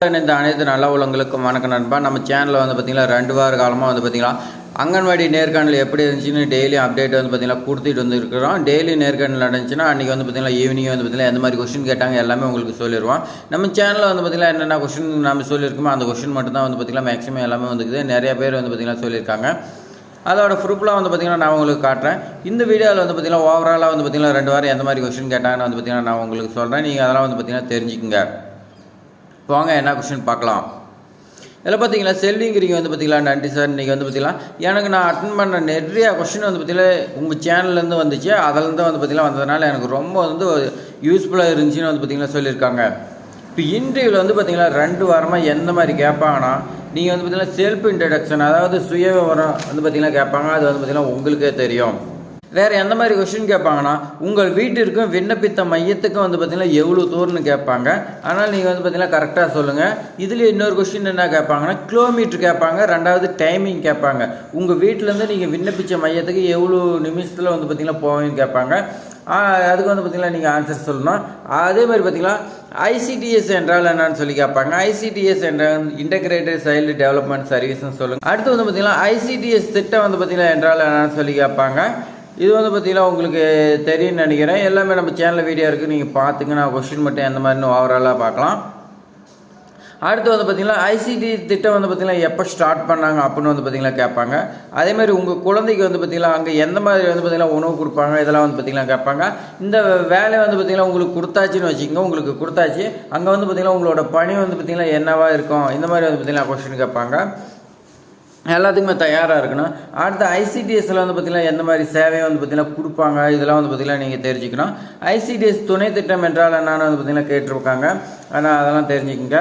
இணைந்த அனைத்து நல்ல உலகங்களுக்கும் வணக்கம் நண்பா நம்ம சேனலில் வந்து பார்த்திங்கன்னா ரெண்டு வார காலமாக வந்து பார்த்திங்கன்னா அங்கன்வாடி நேர்காணல் எப்படி இருந்துச்சுன்னு டெய்லி அப்டேட் வந்து பார்த்திங்கன்னா கொடுத்துட்டு வந்து இருக்கிறோம் டெய்லி நேர்காணல் நடந்துச்சுன்னா அன்றைக்கி வந்து பார்த்திங்கன்னா ஈவினிங் வந்து பார்த்திங்கன்னா எந்த மாதிரி கொஸ்டின் கேட்டாங்க எல்லாமே உங்களுக்கு சொல்லிடுவோம் நம்ம சேனலில் வந்து பார்த்திங்கன்னா என்னென்ன கொஸ்டின் நம்ம சொல்லியிருக்கோமோ அந்த கொஸ்டின் மட்டும் தான் வந்து பார்த்திங்கன்னா மேக்ஸிமம் எல்லாமே வந்துக்குது நிறைய பேர் வந்து பார்த்திங்கன்னா சொல்லியிருக்காங்க அதோட ப்ரூஃப்லாம் வந்து பார்த்திங்கன்னா நான் உங்களுக்கு காட்டுறேன் இந்த வீடியோவில் வந்து பார்த்திங்கன்னா ஓவராலாக வந்து பார்த்திங்கன்னா ரெண்டு வாரம் எந்த மாதிரி கொஸ்டின் கேட்டாங்கன்னு வந்து பார்த்திங்கன்னா நான் உங்களுக்கு சொல்கிறேன் நீங்கள் அதெல்லாம் வந்து பார்த்திங்கன்னா தெரிஞ்சுக்குங்க வாங்க என்ன கொஷின் பார்க்கலாம். இதில் பார்த்தீங்களா செல்விங்கிறீங்க வந்து பார்த்தீங்களா நன்றி சார் இன்றைக்கி வந்து பார்த்தீங்களா எனக்கு நான் அட்டன் பண்ண நிறைய கொஸ்டின் வந்து பார்த்தீங்களா உங்கள் சேனல்லேருந்து வந்துச்சு. அதிலேருந்து வந்து பார்த்தீங்களா வந்ததுனால எனக்கு ரொம்ப வந்து யூஸ்ஃபுல்லாக இருந்துச்சுன்னு வந்து பார்த்தீங்களா சொல்லியிருக்காங்க. இப்போ இன்டர்வியூவில் வந்து பார்த்தீங்களா ரெண்டு வாரமாக எந்த மாதிரி கேட்பாங்கன்னா நீங்கள் வந்து பார்த்தீங்கன்னா செல்ஃப் இன்ட்ரடக்ஷன் அதாவது சுய விவரம் வந்து பார்த்தீங்கன்னா கேட்பாங்க. அது வந்து பார்த்தீங்கன்னா உங்களுக்கே தெரியும். வேறு எந்த மாதிரி கொஷின் கேட்பாங்கன்னா உங்கள் வீட்டிற்கும் விண்ணப்பித்த மையத்துக்கும் வந்து பார்த்தீங்கன்னா எவ்வளோ தூரம்னு கேட்பாங்க. ஆனால் நீங்கள் வந்து பார்த்தீங்கன்னா கரெக்டாக சொல்லுங்கள் இதில் இன்னொரு கொஸ்டின் என்ன கேட்பாங்கன்னா கிலோமீட்டர் கேட்பாங்க. ரெண்டாவது டைமிங் கேட்பாங்க. உங்கள் வீட்டிலேருந்து நீங்கள் விண்ணப்பித்த மையத்துக்கு எவ்வளோ நிமிஷத்தில் வந்து பார்த்திங்கன்னா போவீங்கன்னு கேட்பாங்க. அதுக்கு வந்து பார்த்தீங்கன்னா நீங்கள் ஆன்சர் சொல்லணும். அதே மாதிரி பார்த்திங்கன்னா ஐசிடிஎஸ் என்றால் என்னன்னு சொல்லி கேட்பாங்க. ஐசிடிஎஸ் என்ற இன்டகிரேட்டட் சைல்டு டெவலப்மெண்ட் சர்வீஸ்னு சொல்லுங்கள் அடுத்து வந்து பார்த்திங்கன்னா ஐசிடிஎஸ் திட்டம் வந்து பார்த்திங்கன்னா என்றால் என்னன்னு சொல்லி கேட்பாங்க. இது வந்து பார்த்தீங்கன்னா உங்களுக்கு தெரியும்னு நினைக்கிறேன் எல்லாமே நம்ம சேனலில் வீடியோ இருக்குது நீங்கள் பார்த்துங்க நான் கொஸ்டின் மட்டும் எந்த மாதிரின்னு ஓவராலாக பார்க்கலாம் அடுத்து வந்து பார்த்திங்கன்னா ஐசிடி திட்டம் வந்து பார்த்தீங்கன்னா எப்போ ஸ்டார்ட் பண்ணாங்க அப்படின்னு வந்து பார்த்திங்கன்னா கேட்பாங்க அதேமாதிரி உங்கள் குழந்தைக்கு வந்து பார்த்திங்கன்னா அங்கே எந்த மாதிரி வந்து பார்த்திங்கன்னா உணவு கொடுப்பாங்க இதெல்லாம் வந்து பார்த்திங்கன்னா கேட்பாங்க இந்த வேலையை வந்து பார்த்திங்கன்னா உங்களுக்கு கொடுத்தாச்சுன்னு வச்சுக்கோங்க உங்களுக்கு கொடுத்தாச்சு அங்கே வந்து பார்த்தீங்கன்னா உங்களோட பணி வந்து பார்த்தீங்கன்னா என்னவாக இருக்கும் இந்த மாதிரி வந்து பார்த்திங்கன்னா கொஸ்டின் கேட்பாங்க எல்லாத்துக்குமே தயாராக இருக்கணும். அடுத்து ஐசிடிஎஸ்ல வந்து பார்த்திங்கன்னா எந்த மாதிரி சேவை வந்து பார்த்திங்கன்னா கொடுப்பாங்க இதெல்லாம் வந்து பார்த்திங்கன்னா நீங்கள் தெரிஞ்சுக்கணும். ஐசிடிஎஸ் துணை திட்டம் என்றால் என்னென்னு வந்து பார்த்திங்கன்னா கேட்டிருக்காங்க. ஆனால் அதெல்லாம் தெரிஞ்சுக்கோங்க.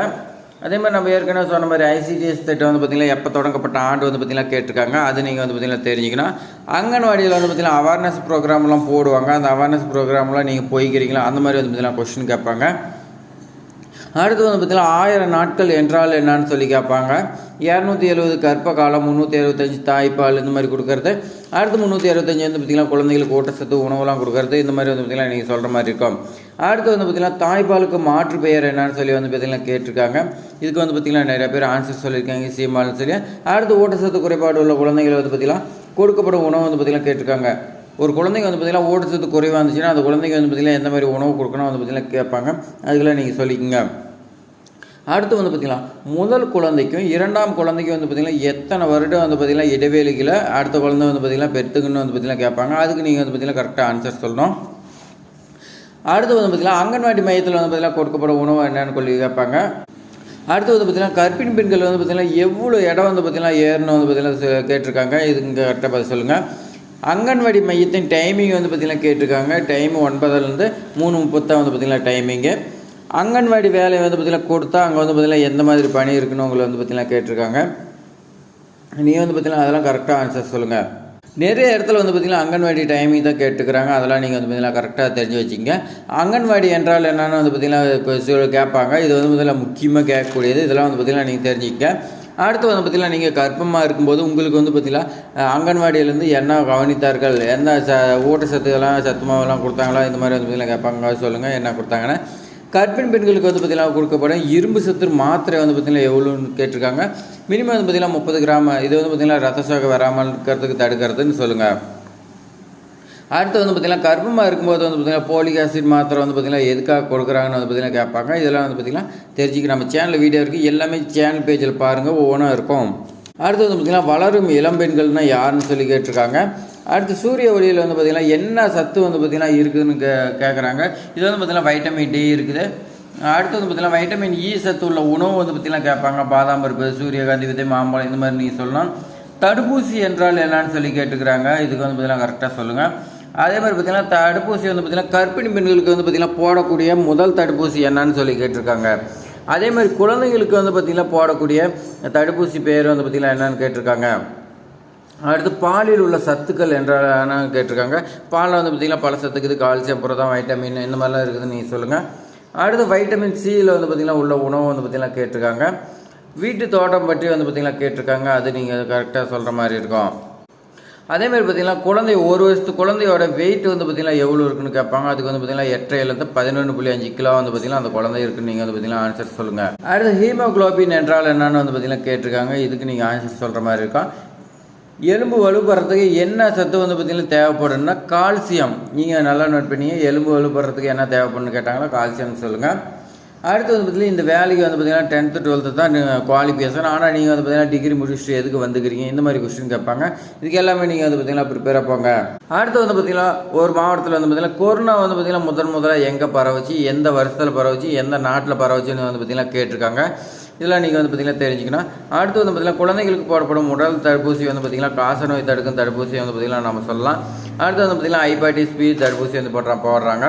அதே மாதிரி நம்ம ஏற்கனவே சொன்ன மாதிரி ஐசிடிஎஸ் திட்டம் வந்து பார்த்திங்கன்னா எப்போ தொடங்கப்பட்ட ஆண்டு வந்து பார்த்தீங்கன்னா கேட்டிருக்காங்க. அது நீங்கள் வந்து பார்த்திங்கன்னா தெரிஞ்சுக்கணும். அங்கன்வாடியில் வந்து பார்த்தீங்கன்னா அவேர்னஸ் ப்ரோக்ராம்லாம் போடுவாங்க. அந்த அவேர்னஸ் ப்ரோக்ராம்லாம் நீங்கள் போய்க்கிறீங்களா? அந்த மாதிரி வந்து பார்த்தீங்கன்னா கொஸ்டின் கேட்பாங்க. அடுத்து வந்து பார்த்தீங்கன்னா ஆயிரம் நாட்கள் என்றால் என்னன்னு சொல்லி கேட்பாங்க இரநூத்தி எழுபது கற்ப காலம் முந்நூற்றி அறுபத்தஞ்சு தாய்ப்பால் இந்த மாதிரி கொடுக்கறது அடுத்து முந்நூற்றி அறுபத்தஞ்சு வந்து பார்த்தீங்கன்னா குழந்தைகளுக்கு ஊட்டச்சத்து உணவுலாம் கொடுக்கறது இந்த மாதிரி வந்து பார்த்தீங்கன்னா நீங்கள் சொல்கிற மாதிரி இருக்கும் அடுத்து வந்து பார்த்தீங்கன்னா தாய்ப்பாலுக்கு மாற்று பெயர் என்னன்னு சொல்லி வந்து பார்த்தீங்கன்னா கேட்டிருக்காங்க இதுக்கு வந்து பார்த்தீங்கன்னா நிறைய பேர் ஆன்சர் சொல்லியிருக்காங்க சீமான்னு சொல்லி அடுத்து ஊட்டச்சத்து குறைபாடு உள்ள குழந்தைகள் வந்து பார்த்தீங்கன்னா கொடுக்கப்படும் உணவு வந்து பார்த்தீங்கன்னா கேட்டிருக்காங்க ஒரு குழந்தைங்க வந்து பார்த்தீங்கன்னா ஊட்டச்சத்து குறைவாக இருந்துச்சுன்னா அந்த குழந்தைங்க வந்து பார்த்தீங்கன்னா எந்த மாதிரி உணவு கொடுக்கணும் வந்து பார்த்தீங்கன்னா கேட்பாங்க அதுக்கெல்லாம் நீங்கள் சொல்லிக்கோங்க அடுத்து வந்து பார்த்திங்கன்னா முதல் குழந்தைக்கும் இரண்டாம் குழந்தைக்கும் வந்து பார்த்திங்கன்னா எத்தனை வருடம் வந்து பார்த்திங்கன்னா இடைவேளையில் அடுத்த குழந்தை வந்து பார்த்திங்கன்னா பெற்றுக்குன்னு வந்து பார்த்திங்கன்னா கேட்பாங்க. அதுக்கு நீங்கள் வந்து பார்த்திங்கன்னா கரெக்டாக ஆன்சர் சொல்லணும். அடுத்து வந்து பார்த்திங்கன்னா அங்கன்வாடி மையத்தில் வந்து பார்த்திங்கன்னா கொடுக்கப்பட உணவு என்னன்னு சொல்லி கேட்பாங்க. அடுத்து வந்து பார்த்திங்கன்னா கர்ப்பிணி பெண்கள் வந்து பார்த்திங்கன்னா எவ்வளோ இடம் வந்து பார்த்திங்கன்னா ஏறணும் வந்து பார்த்திங்கன்னா கேட்டிருக்காங்க. இதுக்கு இங்கே கரெக்டாக பார்த்து சொல்லுங்கள் அங்கன்வாடி மையத்தின் டைமிங் வந்து பார்த்திங்கன்னா கேட்டிருக்காங்க. டைம் ஒன்பதுலேருந்து மூணு முப்பத்தான் வந்து பார்த்திங்கன்னா டைமிங்கு அங்கன்வாடி வேலை வந்து பார்த்திங்கன்னா கொடுத்தா அங்கே வந்து பார்த்திங்கன்னா எந்த மாதிரி பணி இருக்குன்னு உங்களை வந்து பார்த்திங்கன்னா கேட்டிருக்காங்க நீ வந்து பார்த்திங்கன்னா அதெல்லாம் கரெக்டாக ஆன்சர் சொல்லுங்கள் நிறைய இடத்துல வந்து பார்த்தீங்கன்னா அங்கன்வாடி டைமிங் தான் கேட்டுக்கிறாங்க அதெல்லாம் நீங்கள் வந்து பார்த்தீங்கன்னா கரெக்டாக தெரிஞ்சு வச்சுங்க அங்கன்வாடி என்றால் என்னென்னு வந்து பார்த்திங்கன்னா கொ- கேட்பாங்க இது வந்து பார்த்திங்கன்னா முக்கியமாக கேட்கக்கூடியது இதெல்லாம் வந்து பார்த்திங்கன்னா நீங்கள் தெரிஞ்சுக்க அடுத்து வந்து பார்த்திங்கன்னா நீங்கள் கர்ப்பமாக இருக்கும்போது உங்களுக்கு வந்து பார்த்தீங்கன்னா அங்கன்வாடியிலேருந்து என்ன கவனித்தார்கள் என்ன ச ஊட்டச்சத்துக்கெல்லாம் சத்துமாவெல்லாம் கொடுத்தாங்களா இந்த மாதிரி வந்து பார்த்தீங்கன்னா கேட்பாங்க சொல்லுங்கள் என்ன கொடுத்தாங்கன்னா கர்ப்பிணி பெண்களுக்கு வந்து பார்த்தீங்கன்னா கொடுக்கப்படும் இரும்பு சத்து மாத்திரை வந்து பார்த்திங்கன்னா எவ்வளோன்னு கேட்டிருக்காங்க மினிமம் வந்து பார்த்திங்கன்னா முப்பது கிராம் இது வந்து பார்த்திங்கன்னா ரத்த சோகை வராமல் இருக்கிறதுக்கு தடுக்கிறதுன்னு சொல்லுங்கள் அடுத்து வந்து பார்த்திங்கன்னா கர்ப்பமாக இருக்கும்போது வந்து பார்த்தீங்கன்னா போலிக் ஆசிட் மாத்திரை வந்து பார்த்திங்கன்னா எதுக்காக கொடுக்குறாங்கன்னு வந்து பார்த்தீங்கன்னா கேட்பாங்க இதெல்லாம் வந்து பார்த்தீங்கன்னா தெரிஞ்சுக்க நம்ம சேனல் வீடியோ இருக்குது எல்லாமே சேனல் பேஜில் பாருங்கள் ஒவ்வொன்றா இருக்கும் அடுத்து வந்து பார்த்திங்கன்னா வளரும் இளம்பெண்கள்னா யாருன்னு சொல்லி கேட்டிருக்காங்க அடுத்து சூரிய ஒளியில் வந்து பார்த்தீங்கன்னா என்ன சத்து வந்து பார்த்திங்கன்னா இருக்குதுன்னு கே கேட்குறாங்க இது வந்து பார்த்திங்கன்னா வைட்டமின் டி இருக்குது. அடுத்து வந்து பார்த்திங்கன்னா வைட்டமின் இ e சத்து உள்ள உணவு வந்து பார்த்திங்கன்னா கேட்பாங்க. பாதாம் பருப்பு சூரியகாந்தி விதை மாம்பழம் இந்த மாதிரி நீங்கள் சொல்லலாம். தடுப்பூசி என்றால் என்னன்னு சொல்லி கேட்டுக்கிறாங்க. இதுக்கு வந்து பார்த்தீங்கன்னா கரெக்டாக சொல்லுங்கள் அதே மாதிரி பார்த்திங்கன்னா தடுப்பூசி வந்து பார்த்திங்கன்னா கர்ப்பிணி பெண்களுக்கு வந்து பார்த்திங்கன்னா போடக்கூடிய முதல் தடுப்பூசி என்னன்னு சொல்லி கேட்டிருக்காங்க. அதே மாதிரி குழந்தைங்களுக்கு வந்து பார்த்தீங்கன்னா போடக்கூடிய தடுப்பூசி பேர் வந்து பார்த்திங்கன்னா என்னன்னு கேட்டிருக்காங்க. அடுத்து பாலில் உள்ள சத்துக்கள் என்றால் கேட்டிருக்காங்க. பாலில் வந்து பார்த்திங்கன்னா பல சத்துக்குது கால்சியம் புரதம் வைட்டமின் இந்த மாதிரிலாம் இருக்குதுன்னு நீங்கள் சொல்லுங்கள் அடுத்து வைட்டமின் சியில் வந்து பார்த்திங்கன்னா உள்ள உணவு வந்து பார்த்திங்கன்னா கேட்டிருக்காங்க. வீட்டு தோட்டம் பற்றி வந்து பார்த்திங்கன்னா கேட்டிருக்காங்க. அது நீங்கள் கரெக்டாக சொல்கிற மாதிரி இருக்கும். அதேமாதிரி பார்த்தீங்கன்னா குழந்தை ஒரு வருஷத்து குழந்தையோட வெயிட் வந்து பார்த்தீங்கன்னா எவ்வளோ இருக்குன்னு கேட்பாங்க. அதுக்கு வந்து பார்த்தீங்கன்னா எட்டரைலேருந்து பதினொன்று புள்ளி அஞ்சு கிலோ வந்து பார்த்தீங்கன்னா அந்த குழந்தை இருக்குன்னு நீங்கள் வந்து பார்த்தீங்கன்னா ஆன்சர் சொல்லுங்கள் அடுத்து ஹீமோகுளோபின் என்றால் என்னென்னு வந்து பார்த்தீங்கன்னா கேட்டிருக்காங்க. இதுக்கு நீங்கள் ஆன்சர் சொல்கிற மாதிரி இருக்கும். எலும்பு வலுப்படுறதுக்கு என்ன சத்து வந்து பார்த்தீங்கன்னா தேவைப்படும்னா கால்சியம் நீங்கள் நல்லா நோட் பண்ணி எலும்பு வலுப்படுறதுக்கு என்ன தேவைப்படும்னு கேட்டாங்கன்னா கால்சியம் சொல்லுங்கள் அடுத்து வந்து பார்த்தீங்கன்னா இந்த வேலைக்கு வந்து பார்த்தீங்கன்னா டென்த்து டுவெல்த்து தான் குவாலிஃபிகேஷன் ஆனால் நீங்கள் வந்து பார்த்தீங்கன்னா டிகிரி முடிச்சுட்டு எதுக்கு வந்துக்கிறீங்க? இந்த மாதிரி கொஸ்டின் கேட்பாங்க. இதுக்கு எல்லாமே நீங்கள் வந்து பார்த்தீங்கன்னா ப்ரிப்பேர் போங்க. அடுத்து வந்து பார்த்தீங்கன்னா ஒரு மாவட்டத்தில் வந்து பார்த்தீங்கன்னா கொரோனா வந்து பார்த்தீங்கன்னா முதன் முதலாக எங்கே பரவச்சு? எந்த வருஷத்தில் பரவச்சு? எந்த நாட்டில் பரவச்சுன்னு வந்து பார்த்தீங்கன்னா கேட்டிருக்காங்க. இதெல்லாம் நீங்கள் வந்து பார்த்தீங்கன்னா தெரிஞ்சுக்கணும் அடுத்து வந்து பார்த்தீங்கன்னா குழந்தைகளுக்கு போடப்படும் உடல் தடுப்பூசி வந்து பார்த்தீங்கன்னா காச நோய் தடுக்கும் தடுப்பூசி வந்து பார்த்தீங்கன்னா நம்ம சொல்லலாம் அடுத்து வந்து பார்த்தீங்கன்னா ஹைபாட்டிஸ் பி தடுப்பூசி வந்து போடுறா போடுறாங்க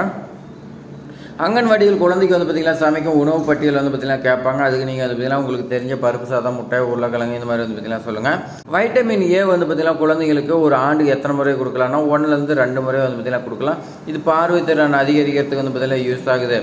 அங்கன்வாடியில் குழந்தைக்கு வந்து பார்த்தீங்கன்னா சமைக்கும் உணவு பட்டியல் வந்து பார்த்தீங்கன்னா கேட்பாங்க அதுக்கு நீங்கள் வந்து பார்த்தீங்கன்னா உங்களுக்கு தெரிஞ்ச பருப்பு சாதம் முட்டை உருளைக்கிழங்கு இந்த மாதிரி வந்து பார்த்தீங்கன்னா சொல்லுங்கள் வைட்டமின் ஏ வந்து பார்த்தீங்கன்னா குழந்தைங்களுக்கு ஒரு ஆண்டுக்கு எத்தனை முறை கொடுக்கலாம்னா ஒன்றுலேருந்து ரெண்டு முறை வந்து பார்த்தீங்கன்னா கொடுக்கலாம் இது பார்வை திறன் அதிகரிக்கிறதுக்கு வந்து பார்த்தீங்கன்னா யூஸ் ஆகுது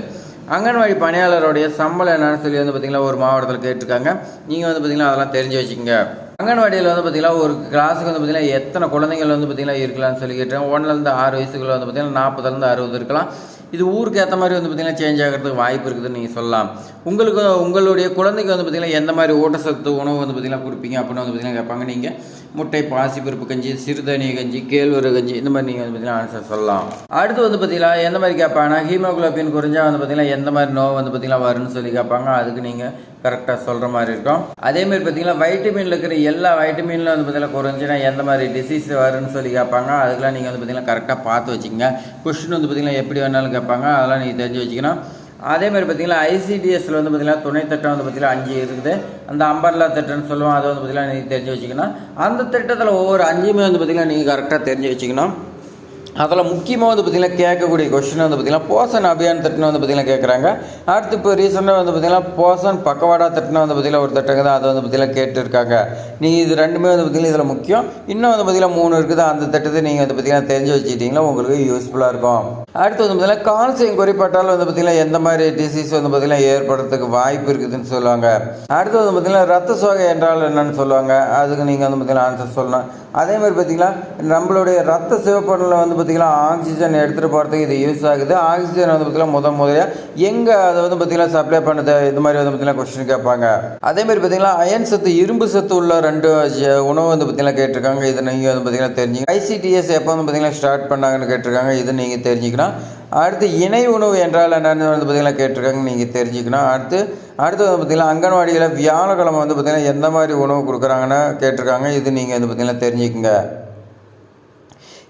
அங்கன்வாடி பணியாளருடைய சம்பளம் என்னன்னு சொல்லி வந்து பார்த்தீங்கன்னா ஒரு மாவட்டத்தில் கேட்டிருக்காங்க. நீங்கள் வந்து பார்த்தீங்கன்னா அதெல்லாம் தெரிஞ்சு வச்சுக்கோங்க. அங்கன்வாடியில் வந்து பார்த்தீங்கன்னா ஒரு கிளாஸுக்கு வந்து பார்த்தீங்கன்னா எத்தனை குழந்தைகள் வந்து பார்த்தீங்கன்னா இருக்கலாம்னு சொல்லி கேட்டாங்க ஒன்றுலேருந்து ஆறு வயசுக்குள்ள வந்து பார்த்தீங்கன்னா நாற்பதுலேருந்து அறுபது இருக்கலாம். இது ஊருக்கு ஏற்ற மாதிரி வந்து பார்த்திங்கன்னா சேஞ்ச் ஆகிறதுக்கு வாய்ப்பு இருக்குதுன்னு நீங்கள் சொல்லலாம். உங்களுக்கு உங்களுடைய குழந்தைக்கு வந்து பார்த்தீங்கன்னா எந்த மாதிரி ஊட்டச்சத்து உணவு வந்து பார்த்தீங்கன்னா கொடுப்பீங்க அப்படின்னு வந்து பார்த்தீங்கன்னா கேட்பாங்க. நீங்கள் முட்டை பாசிப்பருப்பு கஞ்சி சிறுதானிய கஞ்சி கேழ்வரகு கஞ்சி இந்த மாதிரி நீங்கள் வந்து பார்த்தீங்கன்னா ஆன்சர் சொல்லலாம். அடுத்து வந்து பார்த்திங்கன்னா எந்த மாதிரி கேட்பாங்கன்னா ஹீமோகுளோபின் குறைஞ்சா வந்து பார்த்திங்கன்னா எந்த மாதிரி நோய் வந்து பார்த்தீங்கன்னா வரும்னு சொல்லி கேட்பாங்க. அதுக்கு நீங்கள் கரெக்டாக சொல்கிற மாதிரி இருக்கும். அதேமாதிரி பார்த்தீங்கன்னா வைட்டமினில் இருக்கிற எல்லா வைட்டமின்லாம் வந்து பார்த்தீங்கன்னா குறைஞ்சினா எந்த மாதிரி டிசீஸ் வரும்னு சொல்லி கேட்பாங்க. அதுக்கெல்லாம் நீங்கள் வந்து பார்த்தீங்கன்னா கரெக்டாக பார்த்து வச்சுக்கோங்க. கொஸ்டின் வந்து பார்த்தீங்கன்னா எப்படி வேணாலும் கேட்பாங்க. அதெல்லாம் நீங்கள் தெரிஞ்சு வச்சுக்கணும். அதே மாதிரி பார்த்தீங்கன்னா ஐசிடிஎஸ்ல வந்து பார்த்தீங்கன்னா துணை திட்டம் வந்து பார்த்தீங்கன்னா அஞ்சு இருக்குது. அந்த அம்பர்லா திட்டம்னு சொல்லுவோம் அதை வந்து பார்த்தீங்கன்னா நீங்கள் தெரிஞ்சு வச்சுக்கணும். அந்த திட்டத்தில் ஒவ்வொரு அஞ்சுமே வந்து பார்த்தீங்கன்னா நீங்கள் கரெக்டாக தெரிஞ்சு வச்சுக்கணும். அதில் முக்கியமாக வந்து பார்த்திங்கன்னா கேட்கக்கூடிய கொஷின் வந்து பார்த்திங்கன்னா போசன் அபியான் திட்டம் வந்து பார்த்திங்கன்னா கேட்குறாங்க அடுத்து இப்போ ரீசெண்டாக வந்து பார்த்திங்கன்னா போசன் பக்கவாடா திட்டம் வந்து பார்த்திங்கன்னா ஒரு திட்டம் தான் அதை வந்து பார்த்திங்கன்னா கேட்டுருக்காங்க நீங்கள் இது ரெண்டுமே வந்து பார்த்திங்கன்னா இதில் முக்கியம் இன்னும் வந்து பார்த்திங்கன்னா மூணு இருக்குது அந்த திட்டத்தை நீங்கள் வந்து பார்த்திங்கன்னா தெரிஞ்சு வச்சுக்கிட்டிங்கன்னா உங்களுக்கு யூஸ்ஃபுல்லாக இருக்கும் அடுத்து வந்து பார்த்திங்கன்னா கால்சியம் குறைபாட்டால் வந்து பார்த்திங்கன்னா எந்த மாதிரி டிசீஸ் வந்து பார்த்திங்கன்னா ஏற்படுறதுக்கு வாய்ப்பு இருக்குதுன்னு சொல்லுவாங்க அடுத்து வந்து பார்த்திங்கன்னா ரத்த சோகை என்றால் என்னன்னு சொல்லுவாங்க அதுக்கு நீங்கள் வந்து பார்த்திங்கன்னா ஆன்சர் சொல்லணும் அதே மாதிரி பார்த்திங்கன்னா நம்மளுடைய ரத்த சிவப்படலில் வந்து பார்த்திங்கன்னா ஆக்சிஜன் எடுத்துகிட்டு போகிறதுக்கு இது யூஸ் ஆகுது ஆக்சிஜன் வந்து பார்த்திங்கன்னா முத முதல்ல எங்கே அதை வந்து பார்த்திங்கன்னா சப்ளை பண்ணுது இது மாதிரி வந்து பார்த்திங்கன்னா கொஸ்டின் கேட்பாங்க அதேமாதிரி பார்த்திங்கன்னா அயன் சத்து இரும்பு சத்து உள்ள ரெண்டு உணவு வந்து பார்த்திங்கன்னா கேட்டிருக்காங்க இது நீங்கள் வந்து பார்த்திங்கன்னா தெரிஞ்சுங்க ஐசிடிஎஸ் எப்போ வந்து பார்த்திங்கன்னா ஸ்டார்ட் பண்ணாங்கன்னு கேட்டிருக்காங்க இது நீங்கள் தெரிஞ்சுக்கணும் அடுத்து இணை உணவு என்றால் என்னன்னு வந்து பார்த்திங்கன்னா கேட்டிருக்காங்க நீங்கள் தெரிஞ்சுக்கணும் அடுத்து அடுத்து வந்து பார்த்திங்கன்னா அங்கன்வாடியில் வியாழக்கிழமை வந்து பார்த்திங்கன்னா எந்த மாதிரி உணவு கொடுக்குறாங்கன்னு கேட்டிருக்காங்க இது நீங்கள் வந்து பார்த்திங்கன்னா தெரிஞ்சுக்கங்க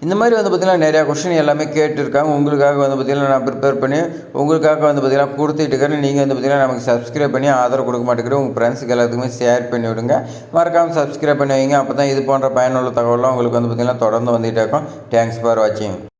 இந்த மாதிரி வந்து பார்த்திங்கன்னா நிறையா கொஷின் எல்லாமே கேட்டிருக்காங்க. உங்களுக்காக வந்து பார்த்திங்கன்னா நான் ப்ரிப்பேர் பண்ணி உங்களுக்காக வந்து பார்த்திங்கன்னா கொடுத்துட்டு இருக்கேன் நீங்கள் வந்து பார்த்திங்கன்னா நமக்கு சப்ஸ்கிரைப் பண்ணி ஆதரவு கொடுக்க மாட்டேங்கிறோம் உங்கள் ஃப்ரெண்ட்ஸுக்கு எல்லாத்துக்குமே ஷேர் பண்ணி விடுங்க. மறக்காமல் சப்ஸ்கிரைப் பண்ணி வைங்க. அப்போ தான் இது போன்ற பயனுள்ள தகவலாம் உங்களுக்கு வந்து பார்த்திங்கன்னா தொடர்ந்து வந்துகிட்டே இருக்கும். தேங்க்ஸ் ஃபார் வாட்சிங்